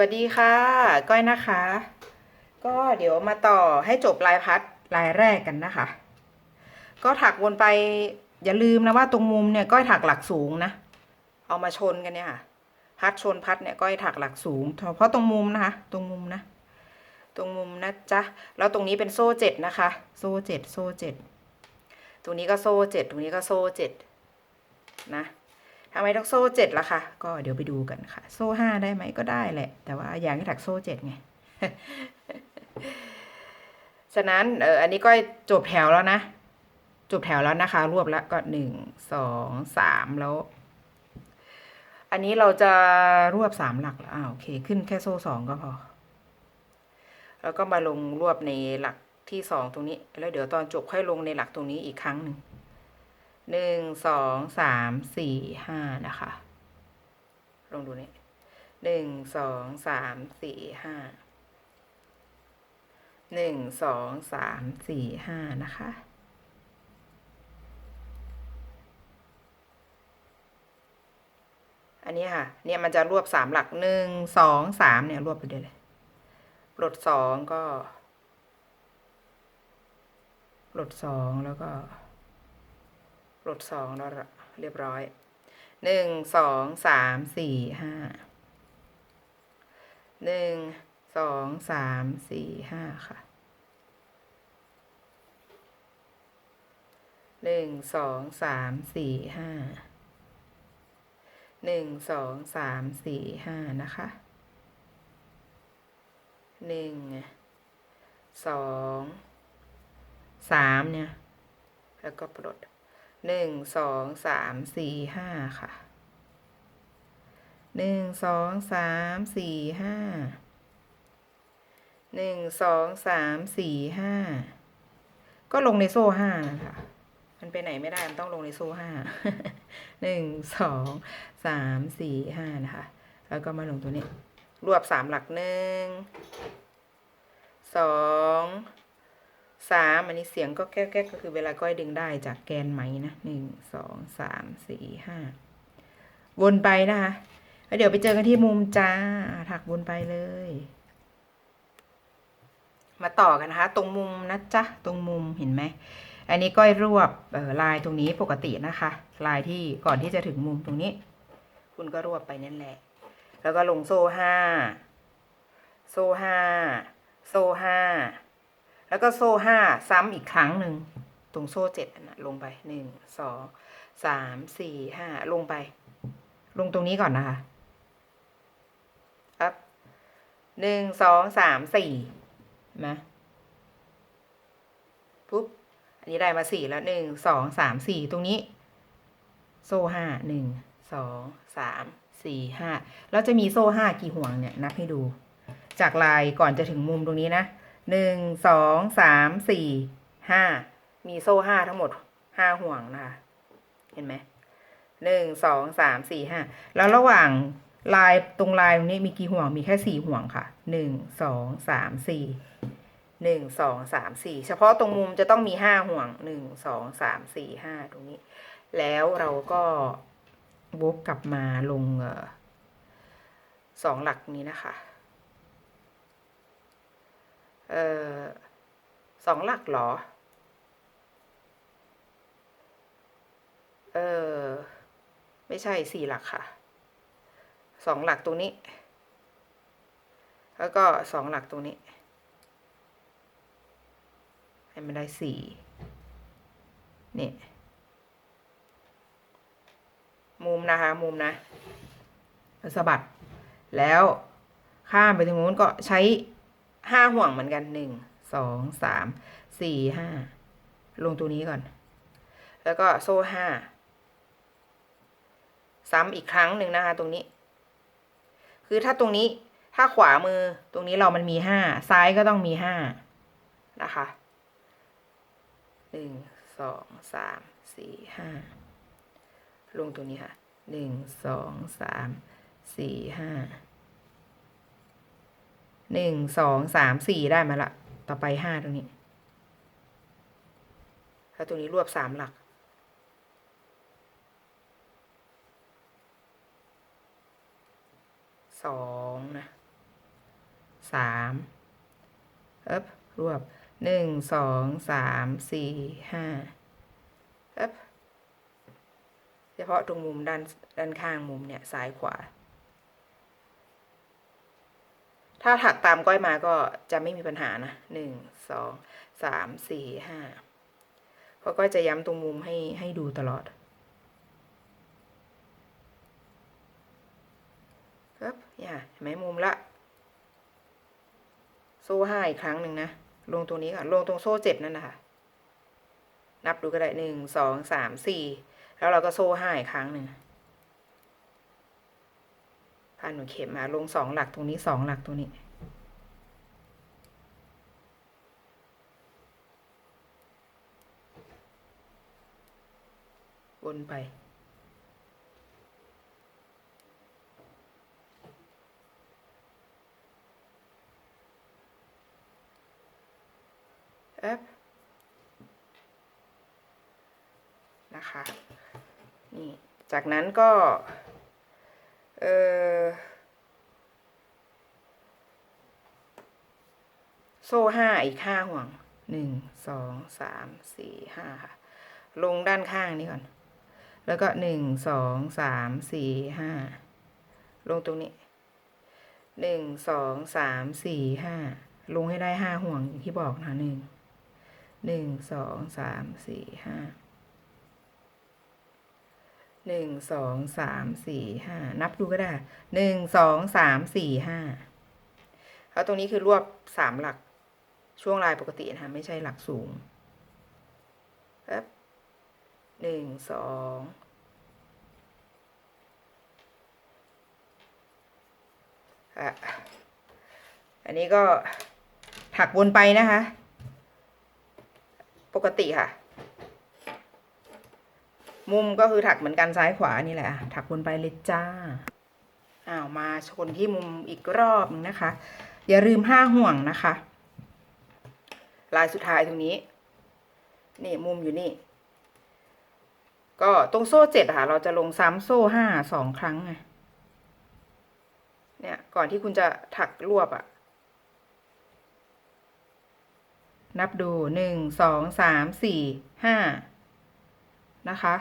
วัสดีค่ะ ก้อยนะคะ ก็เดี๋ยวมาต่อให้จบลายพัดลายแรกกันนะคะ ก็ถักวนไปอย่าลืมนะว่าตรงมุมเนี่ยก้อยถักหลักสูงนะ เอามาชนกันเนี่ยค่ะ พัดชนพัดเนี่ยก้อยถักหลักสูง เพราะตรงมุมนะคะ ตรงมุมนะ ตรงมุมนะจ๊ะแล้วตรงนี้เป็นโซ่เจ็ดนะคะ โซ่เจ็ดโซ่เจ็ดตรงนี้ก็โซ่เจ็ดตรงนี้ก็โซ่เจ็ดนะ ทำไมต้องโซ่เจ็ดล่ะคะก็เดี๋ยวไปดูกันค่ะ โซ่ห้าได้ไหมก็ได้แหละ แต่ว่าอยากให้ถักโซ่เจ็ดไงฉะนั้นเอออันนี้ก็จบแถวแล้วนะจบแถวแล้วนะคะ รวบแล้วก็หนึ่งสองสามแล้ว อันนี้เราจะรวบสามหลักแล้วอ่าโอเค ขึ้นแค่โซ่สองก็พอ แล้วก็มาลงรวบในหลักที่สองตรงนี้ แล้วเดี๋ยวตอนจบค่อยลงในหลักตรงนี้อีกครั้งหนึ่ง หนึ่งสองสามสี่ห้านะคะ ลองดูนี่หนึ่งสองสามสี่ห้าหนึ่งสองสามสี่ห้านะคะ อันนี้ค่ะ เนี่ยมันจะรวบสามหลักหนึ่งสองสามเนี่ยรวบไปเลยเลยปลดสองก็ ปลดสองแล้วก็ ลดสองแล้วเรียบร้อยหนึ่งสองสามสี่ห้าหนึ่งสองสามสี่ห้าค่ะหนึ่งสองสามสี่ห้าหนึ่งสองสามสี่ห้านะคะหนึ่งสองสามเนี่ย แล้วก็ปลด หนึ่งสองสามสี่ห้าค่ะหนึ่งสองสามสี่ห้าหนึ่งสองสามสี่ห้าก็ลงในโซ่ห้านะคะมันไปไหนไม่ได้ มันต้องลงในโซ่ห้าหนึ่งสองสามสี่ห้านะคะ แล้วก็มาลงตัวนี้ รวบสามหลักหนึ่งสอง สามอันนี้เสียงก็แก้วๆก็คือเวลาก้อยดึงได้จากแกนไหมนะหนึ่งสองสามสี่ห้าวนไปนะคะแล้วเดี๋ยวไปเจอกันที่มุมจ้าถักวนไปเลย มาต่อกันนะคะ ตรงมุมนะจ๊ะตรงมุมเห็นไหมอันนี้ก้อยรวบลายตรงนี้ปกตินะคะ ลายที่ก่อนที่จะถึงมุมตรงนี้ คุณก็รวบไปนั่นแหละ แล้วก็ลงโซ่ห้าโซ่ห้าโซ่ห้า แล้วก็โซ่ห้าซ้ำอีกครั้งหนึ่งตรงโซ่เจ็ดอันนะลงไปหนึ่งสองสามสี่ห้าลงไป ลงตรงนี้ก่อนนะคะครับหนึ่งสองสามสี่นไหมปุ๊บ อันนี้ได้มาสี่แล้วหนึ่งสองสามสี่ตรงนี้ โซ่ห้าหนึ่งสองสามสี่ห้าแล้วจะมีโซ่ห้ากี่ห่วงเนี่ย นับให้ดู จากลายก่อนจะถึงมุมตรงนี้นะ หนึ่งสองสามสี่ห้ามีโซ่ห้าทั้งหมดห้าห่วงนะคะ เห็นไหมหนึ่งสองสามสี่ห้าแล้วระหว่างลายตรงลายตรงนี้มีกี่ห่วงมีแค่สี่ห่วงค่ะหนึ่งสองสามสี่หนึ่งสองสามสี่เฉพาะตรงมุมจะต้องมีห้าห่วงหนึ่งสองสามสี่ห้าตรงนี้ แล้วเราก็วกกลับมาลงสองหลักนี้นะคะ เออสองหลักหรอ เออ ไม่ใช่สี่หลักค่ะ สองหลักตรงนี้ แล้วก็สองหลักตรงนี้ ให้มันได้สี่นี่ มุมนะคะ มุมนะสะบัด แล้วข้ามไปตรงนู้นก็ใช้ ห้าห่วงเหมือนกันหนึ่งสองสามสี่ห้าลงตัวนี้ก่อน แล้วก็โซ่ห้าซ้ำอีกครั้งหนึ่งนะคะตรงนี้ คือถ้าตรงนี้ถ้าขวามือตรงนี้เรามันมีห้าซ้ายก็ต้องมีห้านะคะหนึ่งสองสามสี่ห้าลงตรงนี้ค่ะหนึ่งสองสามสี่ห้า หนึ่งสองสามสี่ได้มาละต่อไปห้าตรงนี้ แล้วตรงนี้รวบสามหลัก สองนะสามเอ๊บรวบหนึ่งสองสามสี่ห้าเอ๊บเฉพาะตรงมุมด้านด้านข้างมุมเนี่ยซ้ายขวา ถ้าถักตามก้อยมาก็จะไม่มีปัญหานะหนึ่งสองสามสี่ห้าเพราะก้อยจะย้ำตรงมุมให้ให้ดูตลอดครับอย่าเห็นไหมมุมละ โซ่ห้าอีกครั้งหนึ่งนะ ลงตรงนี้ก่อน ลงตรงโซ่เจ็ดนั่นนะคะนับดูก็ได้หนึ่งสองสามสี่แล้วเราก็โซ่ห้าอีกครั้งหนึ่ง พันหนูเข็มมาลงสองหลักตรงนี้สองหลักตรงนี้ วนไปแอปนะคะ นี่ จากนั้นก็ เออโซ่ห้าอีกห้าห่วงหนึ่งสองสามสี่ห้าค่ะ ลงด้านข้างนี้ก่อน แล้วก็หนึ่งสองสามสี่ห้าลงตรงนี้หนึ่งสองสามสี่ห้าลงให้ได้ห้าห่วงอย่างที่บอกนะหนึ่งหนึ่งสองสามสี่ห้า หนึ่งสองสามสี่ห้านับดูก็ได้หนึ่งสองสามสี่ห้าแล้วตรงนี้คือรวบสามหลักช่วงลายปกตินะคะไม่ใช่หลักสูงแป๊บหนึ่งสองอะอันนี้ก็ถักวนไปนะคะ ปกติค่ะ มุมก็คือถักเหมือนกันซ้ายขวานี่แหละถักวนไปเลยจ้าอ้าวมาชนที่มุมอีกรอบนึงนะคะ อย่าลืมห้าห่วงนะคะ ลายสุดท้ายตรงนี้ นี่มุมอยู่นี่ ก็ตรงโซ่เจ็ดค่ะ เราจะลงซ้ำโซ่ห้าสองครั้งไงเนี่ยก่อนที่คุณจะถักรวบอะนับดูหนึ่งสองสามสี่ห้านะคะ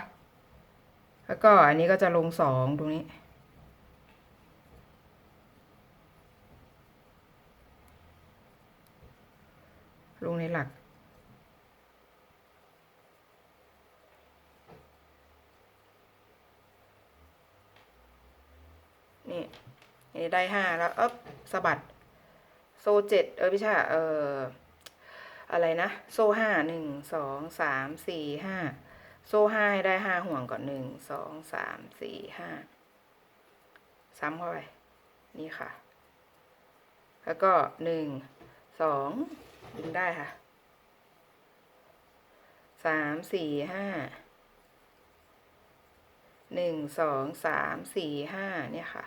แล้วก็อันนี้ก็จะลงสองตรงนี้ ลงในหลัก นี่อันนี้ได้ห้าแล้วเอ๊บสะบัด โซ่เจ็ดเออไม่ช่เอออะไรนะ โซ่ห้าหนึ่งสองสามสี่ห้า โซ่ห้าให้ได้ห้าห่วงก่อนหนึ่งสองสามสี่ห้าซ้ำเข้าไป นี่ค่ะ แล้วก็หนึ่งสองดึงได้ค่ะสามสี่ห้าหนึ่งสองสามสี่ห้าเนี่ยค่ะ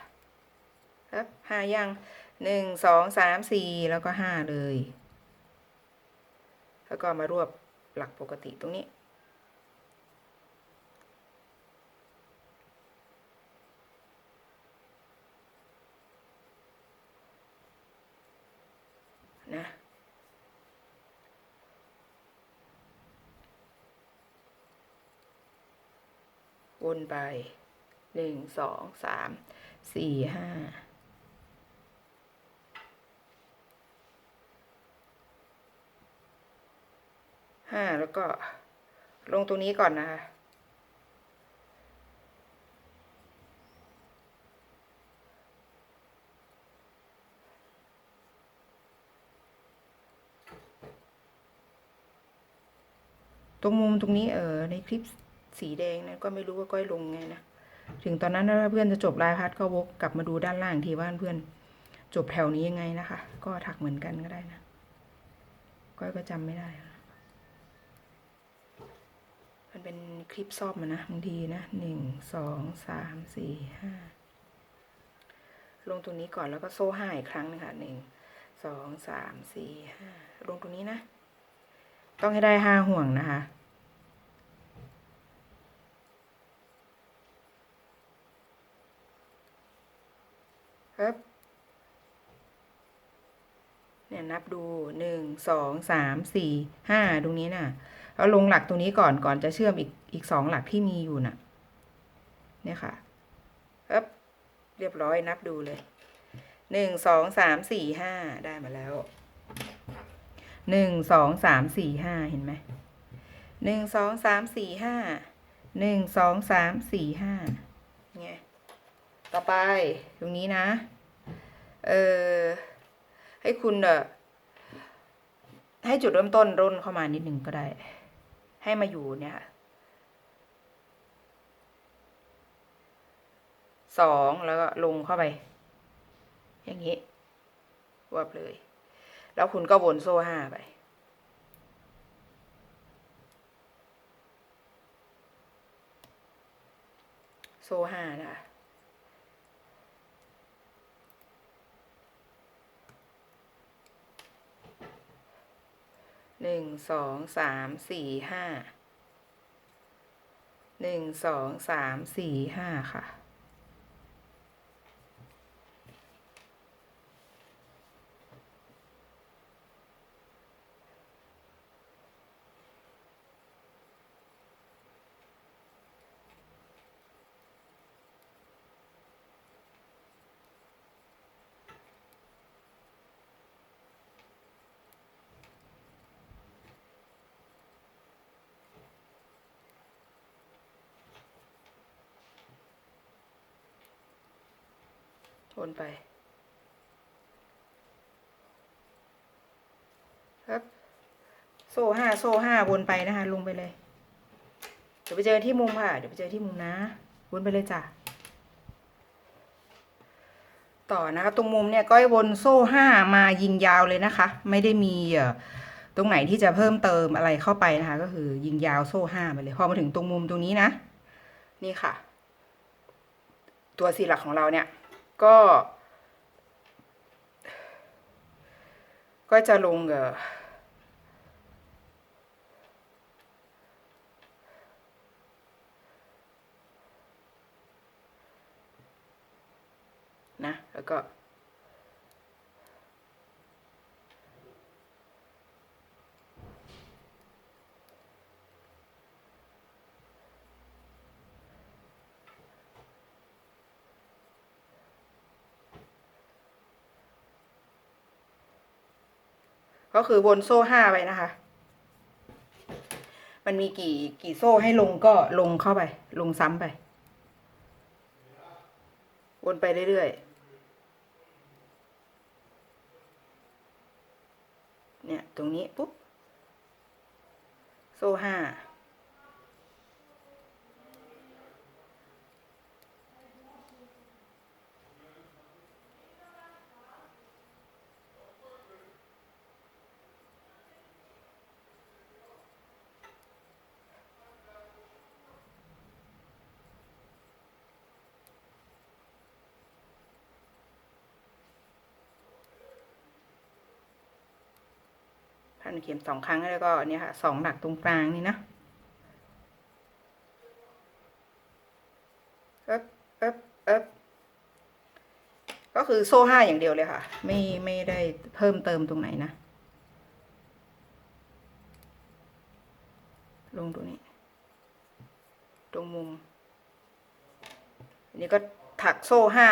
ครับห้ายังหนึ่งสองสามสี่แล้วก็ห้าเลย แล้วก็มารวบหลักปกติตรงนี้ นะวนไปหนึ่งสองสามสี่ห้าห้าแล้วก็ลงตรงนี้ก่อนนะคะ ตรงมุมตรงนี้เออในคลิปสีแดงนะก็ไม่รู้ว่าก้อยลงไงนะถึงตอนนั้นถ้าเพื่อนจะจบลายพัดก็วกกลับมาดูด้านล่างทีว่าเพื่อนจบแถวนี้ยังไงนะคะ ก็ถักเหมือนกันก็ได้นะก้อยก็จำไม่ได้มันเป็นคลิปซ่อมมานะบางทีนะหนึ่งสองสามสี่ห้าลงตรงนี้ก่อนแล้วก็โซ่ห้าอีกครั้งหนึงค่ะหนึ่งสองสามสี่ห้าลงตรงนี้นะ ต้องให้ได้ห้าห่วงนะคะ ครับ เนี่ยนับดูหนึ่งสองสามสี่ห้าตรงนี้น่ะแล้วลงหลักตรงนี้ก่อนก่อนจะเชื่อมอีกอีกสองหลักที่มีอยู่น่ะ เนี่ยค่ะเอ๊บเรียบร้อยนับดูเลยหนึ่งสองสามสี่ห้าได้มาแล้ว หนึ่งสองสามสี่ห้าเห็นไหมหนึ่งสองสามสี่ห้าหนึ่งสองสามสี่ห้าไงต่อไปตรงนี้นะ เออให้คุณเออให้จุดเริ่มต้นร่นเข้ามานิดหนึ่งก็ได้ ให้มาอยู่เนี่ยสองแล้วก็ลงเข้าไป อย่างนี้วับเลย แล้วคุณก็วนโซ่ห้าไป โซ่ห้านะคะหนึ่งสองสามสี่ห้าหนึ่งสองสามสี่ห้าค่ะ วนไปครับ โซ่ห้าโซ่ห้าวนไปนะคะ ลงไปเลย เดี๋ยวไปเจอที่มุมค่ะ เดี๋ยวไปเจอที่มุมนะ วนไปเลยจ้ะ ต่อนะคะตรงมุมเนี่ยก็ให้วนโซ่ห้ามายิงยาวเลยนะคะ ไม่ได้มีเอ่อตรงไหนที่จะเพิ่มเติมอะไรเข้าไปนะคะ ก็คือยิงยาวโซ่ห้าไปเลย พอมาถึงตรงมุมตรงนี้นะ นี่ค่ะ ตัวสี่หลักของเราเนี่ย ก็ ก็จะลงเอ่อนะแล้วก็ ก็คือวนโซ่ห้าไปนะคะ มันมีกี่กี่โซ่ให้ลงก็ลงเข้าไป ลงซ้ำไป วนไปเรื่อยๆ เนี่ย ตรงนี้ ปุ๊บ โซ่ห้า พันเข็มสองครั้งแล้วก็เนี่ยค่ะสองหลักตรงกลางนี่นะเอ๊บเอ๊บเอ๊บก็คือโซ่ห้าอย่างเดียวเลยค่ะ ไม่ไม่ได้เพิ่มเติมตรงไหนนะ ลงตรงนี้ ตรงมุม อันนี้ก็ถักโซ่ห้า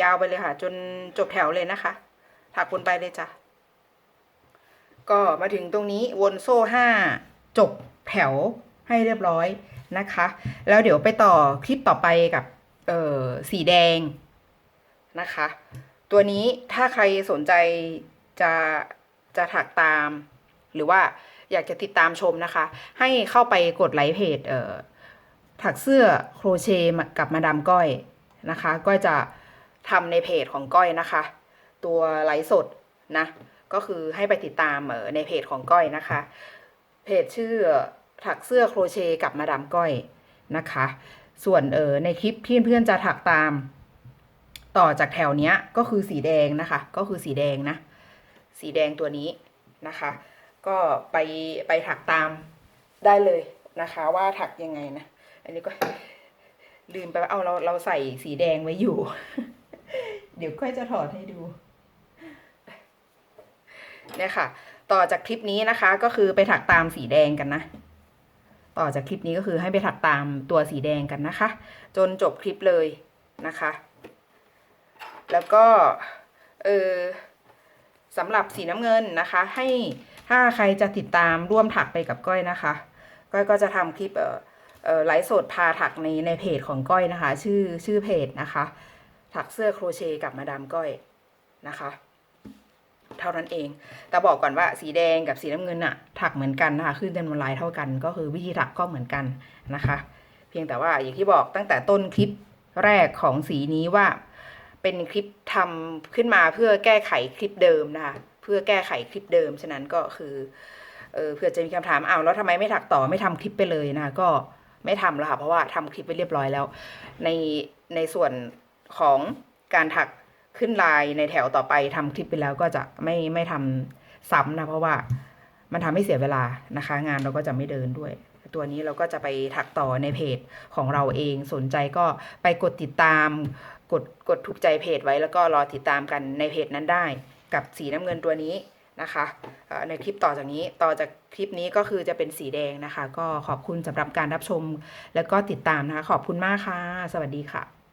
ยาวไปเลยค่ะ จนจบแถวเลยนะคะ ถักวนไปเลยจ้ะ ก็มาถึงตรงนี้วนโซ่ห้าจบแถวให้เรียบร้อยนะคะ แล้วเดี๋ยวไปต่อคลิปต่อไปกับเอ่อสีแดงนะคะ ตัวนี้ถ้าใครสนใจจะจะถักตาม หรือว่าอยากจะติดตามชมนะคะ ให้เข้าไปกดไลค์เพจเอ่อถักเสื้อโครเชต์กับมาดามก้อยนะคะ ก็จะทำในเพจของก้อยนะคะ ตัวไลฟ์สดนะ ก็คือให้ไปติดตามเในเพจของก้อยนะคะ เพจชื่อถักเสื้อโครเชต์กับมาดามก้อยนะคะ ส่วนเออในคลิปที่เพื่อนจะถักตาม ต่อจากแถวเนี้ยก็คือสีแดงนะคะ ก็คือสีแดงนะ สีแดงตัวนี้นะคะ ก็ไปไปถักตามได้เลยนะคะว่าถักยังไงนะ อันนี้ก็ลืมไปว่าเอาเราเราใส่สีแดงไว้อยู่ เดี๋ยวก้อยจะถอดให้ดู เนี่ยค่ะ ต่อจากคลิปนี้นะคะ ก็คือไปถักตามสีแดงกันนะ ต่อจากคลิปนี้ก็คือให้ไปถักตามตัวสีแดงกันนะคะ จนจบคลิปเลยนะคะ แล้วก็เออสำหรับสีน้ำเงินนะคะ ให้ถ้าใครจะติดตามร่วมถักไปกับก้อยนะคะ ก้อยก็จะทำคลิปเออเออไลฟ์สดพาถักในในเพจของก้อยนะคะ ชื่อชื่อเพจนะคะ ถักเสื้อโครเชต์กับมาดามก้อยนะคะ เท่านั้นเอง แต่บอกก่อนว่าสีแดงกับสีน้ำเงินอะถักเหมือนกันนะคะขึ้นจำนวนลายเท่ากัน ก็คือวิธีถักก็เหมือนกันนะคะ เพียงแต่ว่าอย่างที่บอกตั้งแต่ต้นคลิปแรกของสีนี้ว่า เป็นคลิปทำขึ้นมาเพื่อแก้ไขคลิปเดิมนะคะเพื่อแก้ไขคลิปเดิมฉะนั้นก็คือเออเพื่อจะมีคำถามอ้าวแล้วทำไมไม่ถักต่อไม่ทำคลิปไปเลยนะคะก็ไม่ทำแล้วค่ะเพราะว่าทำคลิปไปเรียบร้อยแล้ว ในในส่วนของการถัก ขึ้นลายในแถวต่อไปทำคลิปไปแล้วก็จะไม่ไม่ทำซ้ำนะเพราะว่ามันทำให้เสียเวลานะคะ งานเราก็จะไม่เดินด้วย ตัวนี้เราก็จะไปถักต่อในเพจของเราเองสนใจก็ไปกดติดตาม กดกดถูกใจเพจไว้แล้วก็รอติดตามกันในเพจนั้นได้ กับสีน้ำเงินตัวนี้นะคะในคลิปต่อจากนี้ต่อจากคลิปนี้ก็คือจะเป็นสีแดงนะคะ ก็ขอบคุณสำหรับการรับชม แล้วก็ติดตามนะคะ ขอบคุณมากค่ะ สวัสดีค่ะ